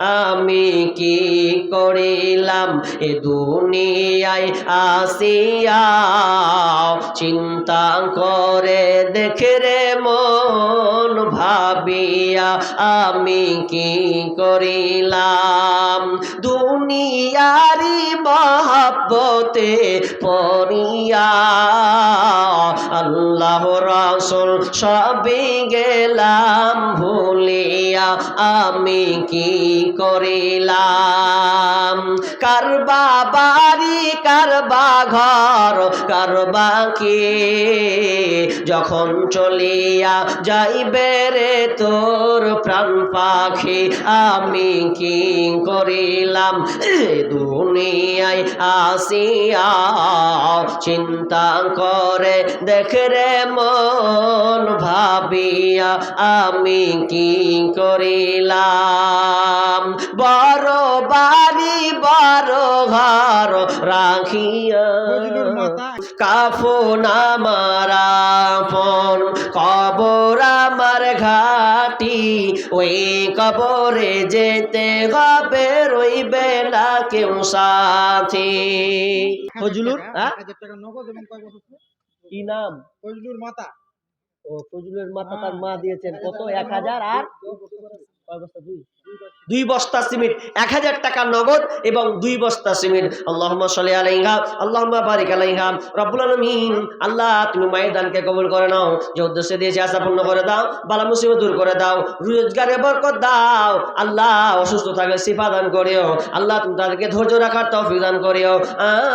আমি কি করিলাম? এ দুনিয়ায় আসিয়া চিন্তা করে দেখে রে মন ভাবিয়া আমি কি করিলাম? দুনিয়ারি মহাব্বতে পড়িয়া আল্লাহ রসুল সবে গেলাম ভুলিয়া আমি কি করিলাম। কারবা বাড়ি কারবা ঘর কারবা কে? যখন চলিয়া যাইবে রে তোর প্রাণ পাখি, আমি কি করিলাম? দুনিয়ায় আসিয়া চিন্তা করে দেখে রে মন, ভাবিয়া আমি কি করিলাম? বড় বাড়ি বড় ঘর রাখিয়া কাফন আমার আপন। কবর আমার ঘাটি ওই কবরে যেতে হবে রইবে না কেউ সাথী। ফজলুর হ্যাঁ? কি নাম? ফজলুর মাতা। ও ফজলুরের মাথা তার মা দিয়েছেন। কত? এক হাজার আর? কয় বস্তা দুই। দুই বস্তা সিমেন্ট, এক হাজার টাকা নগদ এবং দুই বস্তা সিমেন্ট। আল্লাহ সাল্লি আলাইহা আল্লাহ বারিক আলাইহা। রব্বুল আলমিন, আল্লাহ, তুমি মায়ের দানকে কবুল করে নাও। যে উদ্দেশ্যে দিয়েছে, আশা পূর্ণ করে দাও। বালা মুসিবত দূর করে দাও। রোজগারে বরকত দাও। আল্লাহ, অসুস্থ থাকলে শিফা দান করিও। আল্লাহ, তুমি তাদেরকে ধৈর্য রাখার তৌফিক দান করিও।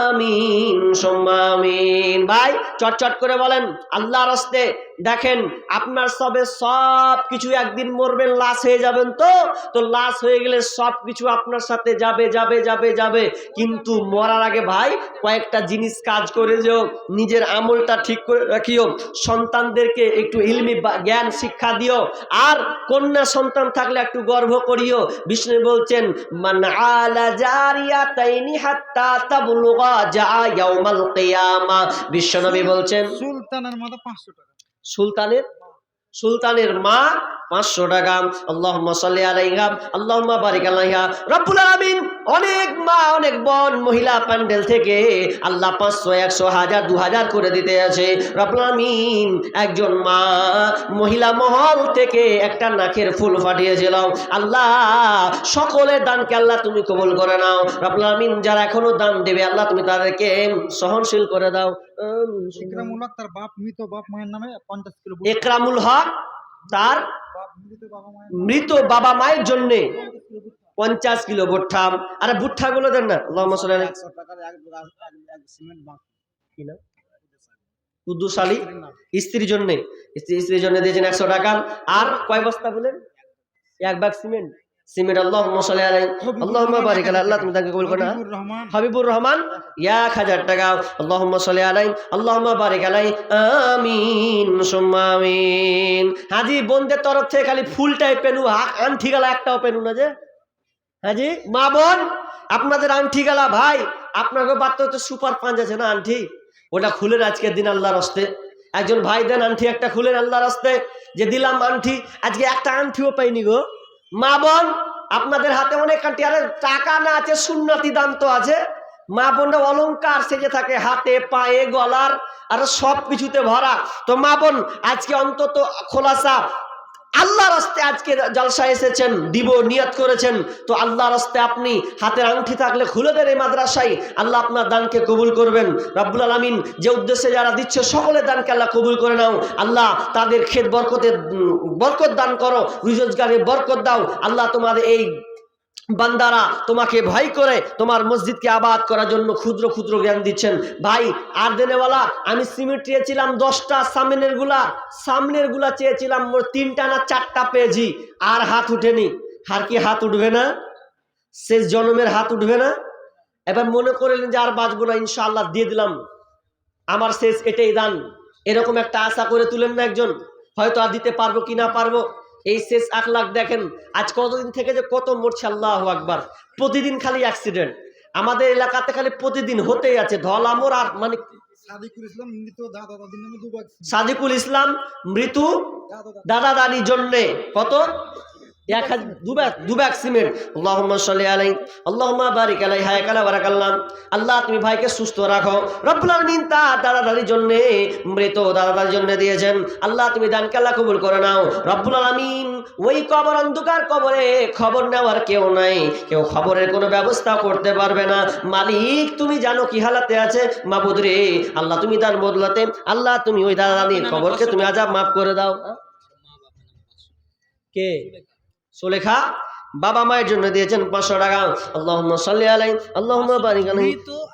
আমিন, সুম্মা আমিন। ভাই, চটচট করে বলেন, আল্লাহর হস্তে দেখেন, আপনার সবে সব কিছু একদিন মরবেন, লাশ হয়ে যাবেন তো? তো লাশ হয়ে গেলে সব কিছু আপনার সাথে যাবে যাবে যাবে যাবে। কিন্তু মরার আগে ভাই, কয়েকটা জিনিস কাজ করে যেও, নিজের আমলটা ঠিক করে রাখিও। সন্তানদেরকে একটু ইলমি জ্ঞান শিক্ষা দিও। আর কন্যা সন্তান থাকলে একটু গর্ব করিও। বিষ্ণু বলছেন বিশ্বনবী বলছেন, সুলতানের মাতা পাঁচশো টাকা। সুলতানের সুলতানের মা পাঁচশো টাকা। আল্লাহ সাল্লি আলাইহা আল্লাহ বারিক আলাইহা। রব্বুল আলামিন অনেক মা অনেক বোন মহিলা প্যান্ডেল থেকে আল্লাহ পাঁচশো একশো হাজার দু হাজার করে দিতে আছে। রব্বুল আলামিন একজন মা মহিলা মহল থেকে একটা নাকের ফুল পাঠিয়েছিল আল্লাহ সকলের দানকে আল্লাহ তুমি কবুল করে নাও। রব্বুল আলামিন যারা এখনও দান দেবে আল্লাহ তুমি তাদেরকে সহনশীল করে দাও। ইকরামুল হক তার বাপ মৃত বাপ মায়ের নামে পঞ্চাশ কিলো একরামুল হক তার মৃত বাবা মায়ের জন্য পঞ্চাশ কিলো ভুট্টা। আরে ভুট্টা গুলো দেন না কুদ্দুস আলী স্ত্রীর জন্য স্ত্রীর জন্য দিয়েছেন একশো টাকা। আর কয় বস্তা বলেন? এক ব্যাগ সিমেন্ট। সিমেন্ট আল্লাহ মশালে আলাই আল্লাহ বারিক আলাই আল্লাহ তুমি তাকে কবুল করো হাবিবুর রহমান। হাবিবুর রহমান এক হাজার টাকা। আল্লাহ সাল্লি আলাই আল্লাহ বারিক আলাই আমিন সুম্মা আমিন। হাজি বোনদের তরফ থেকে খালি ফুলটাই পেনু হা- আংটি গালা একটাও পেনু না যে। হাজি মা বোন আপনাদের আংটি গালা ভাই আপনাকে বার্তা হচ্ছে সুপার পাঞ্চ আছে না আংটি ওটা খুলেন আজকের দিন আল্লাহর হস্তে। একজন ভাই দেন আংটি একটা খুলেন আল্লাহর হস্তে। যে দিলাম আংটি আজকে একটা আংটিও পাইনি গো। মা বোন, আপনাদের হাতে অনেক আরে টাকা না আছে, সুন্নতি দান তো আছে। মা বোনরা অলংকার সেজে থাকে, হাতে, পায়ে, গলার, আর সব কিছুতে ভরা। তো মা বোন, আজকে অন্তত খোলাসা আল্লাহ রাস্তে আজকে জলসা এসেছেন, দিব, নিয়াত করেছেন। তো আল্লাহ রাস্তে আপনি হাতের আংটি থাকলে খুলে দেন এই মাদ্রাসায়। আল্লাহ আপনার দানকে কবুল করবেন। রাব্বুল আলমিন যে উদ্দেশ্যে যারা দিচ্ছে, সকলে দানকে আল্লাহ কবুল করে নাও। আল্লাহ তাদের ক্ষেত বরকতের বরকত দান করো। রোজগারে বরকত দাও। আল্লাহ তোমাদের এই বান্দারা তোমাকে ভয় করে তোমার মসজিদকে আবাদ করার জন্য ক্ষুদ্র ক্ষুদ্র জ্ঞান দিচ্ছেন। ভাই আর দেনেওয়ালা আমি সিমেন্ট চেয়েছিলাম দশটা সামনেরগুলা সামনেরগুলা চেয়েছিলাম তিনটা না চারটা পেয়েছি, আর হাত উঠেনি। আর কি হাত উঠবে না? শেষ জন্মের হাত উঠবে না? এবার মনে করলেন যে আর বাঁচবো না, ইনশাআল্লাহ দিয়ে দিলাম। আমার শেষ এটাই দান। এরকম একটা আশা করে তুলেন না একজন? হয়তো আর দিতে পারব কি না পারব? এই শেষ আখলাখ দেখেন আজ কতদিন থেকে যে কত মরছে আল্লাহ আকবার। প্রতিদিন খালি অ্যাক্সিডেন্ট আমাদের এলাকাতে খালি প্রতিদিন হতেই আছে ধলামর আর মানে সাদিকুল ইসলাম মৃত্যু দাদা দানির দাদা দাদির জন্যে। কত? এক হাজার সিমেন্ট। আল্লাহুম্মা সাল্লি আলাই আল্লাহুম্মা বারিক আলাই হায় কালা আল্লাহ তুমি ভাইকে সুস্থ রাখো। রব্বুল আলামিন তার দাদা দাদির জন্য মৃত দাদা দাদির জন্য দিয়েছেন। আল্লাহ তুমি দান কাল্লা কবুল করে নাও। রব্বুল আলামিন ওই কবর অন্ধকার কবরে খবর নেওয়ার কেউ নাই। কেউ খবরের কোনো ব্যবস্থা করতে পারবে না। মালিক তুমি জানো কি হালাতে আছে? মাবুদ রে আল্লাহ তুমি তার বদলাতে। আল্লাহ তুমি ওই দাদা দাদির কবরকে তুমি আজাব মাফ করে দাও। কে? সুলেখা বাবা মায়ের জন্য দিয়েছেন পাঁচশো টাকা। আল্লাহ সাল্লি আলাই আল্লাহ বারিক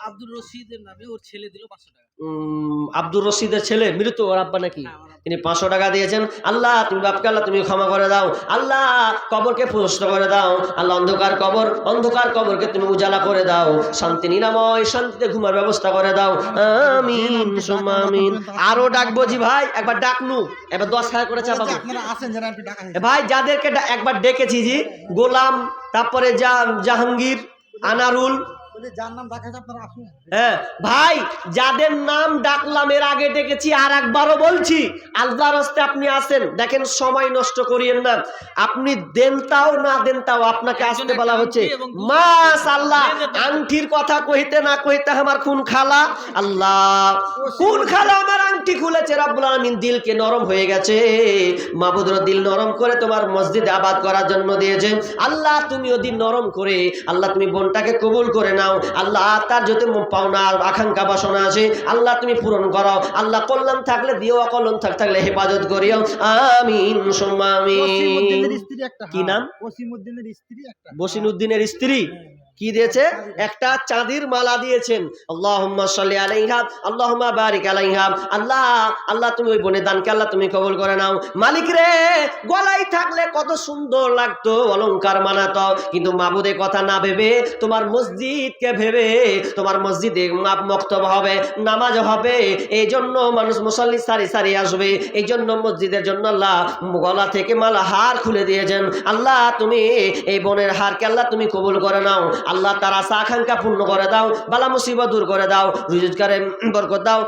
আব্দুর রশিদের নামে ওর ছেলে দিল পাঁচশো টাকা। উম, আব্দুর রশিদের ছেলে মৃত ওর আব্বা নাকি? হ্যাঁ। তিনি পাঁচশো টাকা দিয়েছেন। আল্লাহ তুমি বাপকে আল্লাহ তুমি ক্ষমা করে দাও। আল্লাহ কবরকে প্রশস্ত করে দাও। আল্লাহ অন্ধকার কবর অন্ধকার কবরকে তুমি উজালা করে দাও। শান্তি নিরাময় শান্তিতে ঘুমার ব্যবস্থা করে দাও। আমিন আরও ডাকবো জি ভাই একবার ডাকনু। এবার দশ হাজার করে চাপাবো ভাই যাদেরকে একবার ডেকেছি জি গোলাম তারপরে জাহাঙ্গীর আনারুল হ্যাঁ ভাই যাদের নাম ডাকলাম এর আগে ডেকেছি আর একবারও বলছি আল্লাহর হস্তে আপনি আসেন দেখেন সময় নষ্ট করিয়েন না। আপনি দেন তাও না দেন তাও আপনাকে আসতে বলা হচ্ছে মাস আল্লাহ। আংটির কথা কইতে না কইতে আমার কোন খালা। আল্লাহ কোন খালা আমার আংটি খুলেছে রাব্বুল আলামিন দিলকে নরম হয়ে গেছে। মাবুদর দিল নরম করে তোমার মসজিদে আবাদ করার জন্য দিয়েছে। আল্লাহ তুমিও দিল নরম করে আল্লাহ তুমি বোনটাকে কবুল করে নাও। আল্লাহ তার যত পাওনা আকাঙ্ক্ষা বাসনা আছে আল্লাহ তুমি পূরণ করাও আল্লাহ কল্যাণ থাকলে দিও অকল্যাণ থাক থাকলে হেফাজত করিও। আমিন সুম্মা আমিন ওসিমউদ্দিনের স্ত্রী একটা কি নাম? স্ত্রী একটা। বসিনুদ্দিনের স্ত্রী? কি দিয়েছে? একটা চাঁদির মালা দিয়েছেন। আল্লাহ আল্লাহ তুমি ওই বোনের দানকে আল্লাহ তুমি কবুল করে নাও। মালিক রে, গলায় থাকলে কত সুন্দর লাগতো অলংকার মানাতো কিন্তু মাবুদে কথা না ভেবে তোমার মসজিদকে ভেবে তোমার মসজিদে মক্তব হবে, নামাজ হবে। এই জন্য মানুষ মুসল্লি সারি সারি আসবে। এই জন্য মসজিদের জন্য আল্লাহ গলা থেকে মালা হার খুলে দিয়েছেন। আল্লাহ তুমি এই বনের হারকে আল্লাহ তুমি কবুল করে নাও। আল্লাহ তার আশা আকাঙ্ক্ষা পূর্ণ করে দাও বালা মুসিবত দূর করে দাও রোজগারে বরকত দাও।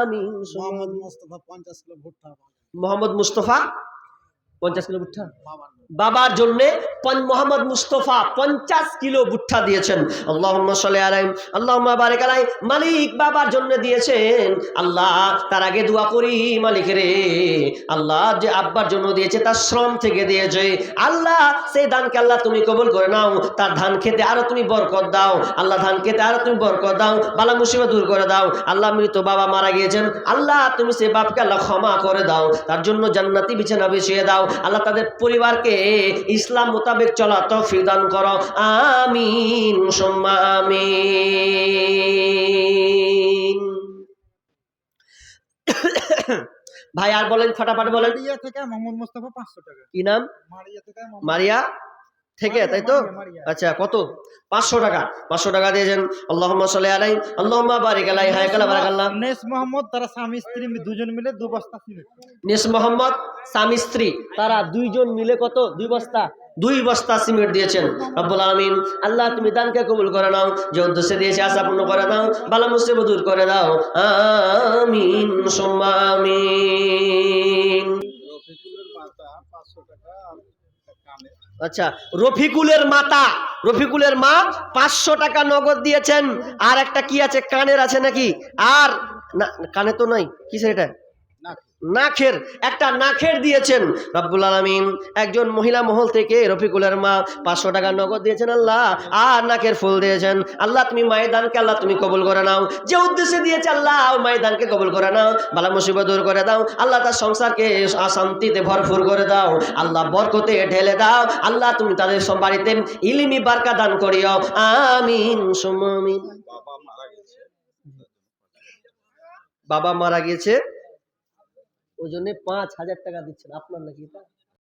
আমিন। মোহাম্মদ মুস্তফা পঞ্চাশ কিলো ভুট্টা মোহাম্মদ মুস্তফা পঞ্চাশ কিলো ভুট্টা? বাবার জন্যে পন- মোহাম্মদ মুস্তফা পঞ্চাশ কিলো ভুট্টা দিয়েছেন। আল্লাহ আলাই আল্লাহ বারেক আলাই। মালিক বাবার জন্য দিয়েছেন। আল্লাহ তার আগে দোয়া করি মালিক রে। আল্লাহ যে আব্বার জন্য দিয়েছে তার শ্রম থেকে দিয়েছে। আল্লাহ সেই ধানকে আল্লাহ তুমি কবল করে নাও। তার ধান খেতে আরও তুমি বরকত দাও। আল্লাহ ধান খেতে আরও তুমি বরকত দাও। বালা মুসিবত দূর করে দাও। আল্লাহ মৃত বাবা মারা গিয়েছেন। আল্লাহ তুমি সে বাপকে আল্লাহ ক্ষমা করে দাও। তার জন্য জান্নাতি বিছানা বিছিয়ে দাও। আল্লাহ তাদের পরিবারকে ইসলাম মোতাবেক চলা তৌফিক দান করো। আমিন ভাই আর বলেন ফটাফট বলেন। মারিয়া থেকে মোহাম্মদ মোস্তফা পাঁচশো টাকা। কি নাম? মারিয়া থেকে মারিয়া? থেকে তাই তো। আচ্ছা কত? পাঁচশো টাকা। পাঁচশো টাকা দিয়েছেন আল্লাহ সাল্লাহ আলাই আল্লাহ বারিক আলাই বারাক আল্লাহ। নেস মোহাম্মদ তারা স্বামী স্ত্রী দুজন মিলে দু বস্তা নিস মোহাম্মদ স্বামী স্ত্রী তারা দুইজন মিলে কত? দুই বস্তা। দুই বস্তা সিমেন্ট দিয়েছেন। রব্বুল আমিন আল্লাহ তুমি দানকে কবুল করে নাও যে উদ্দেশ্যে দিয়েছে আশা পূর্ণ করে দাও বালা মুসিবত দূর করে দাও আমিন আচ্ছা রফিকুলের মাতা, রফিকুলের মা পাঁচশো টাকা নগদ দিয়েছেন। আর একটা কি আছে, কানের আছে নাকি? আর, না, কানে তো নাই, কিসের এটা? নাখের, একটা নাখের দিয়েছেন। রব্বুল আলমিন, একজন মহিলা মহল থেকে রফিকুলের মা পাঁচশো টাকা নগদ দিয়েছেন আল্লাহ, আর নাকের ফুল দিয়েছেন। আল্লাহ, তুমি মায়ের দানকে আল্লাহ, তুমি কবুল করে নাও। যে উদ্দেশ্যে দিয়েছে আল্লাহ ওই মায়ের দানকে কবুল করে নাও। বালা মুসিবত দূর করে দাও। আল্লাহ তার সংসারকে শান্তিতে ভরপুর করে দাও। আল্লাহ বরকতে ঢেলে দাও। আল্লাহ, তুমি তাদের সব বাড়িতে ইলিমি বারকা দান করিও। আমিন, সুমামিন বাবা মারা গেছে। ওই জন্য পাঁচ হাজার টাকা দিচ্ছেন। আপনার নাকি এটা?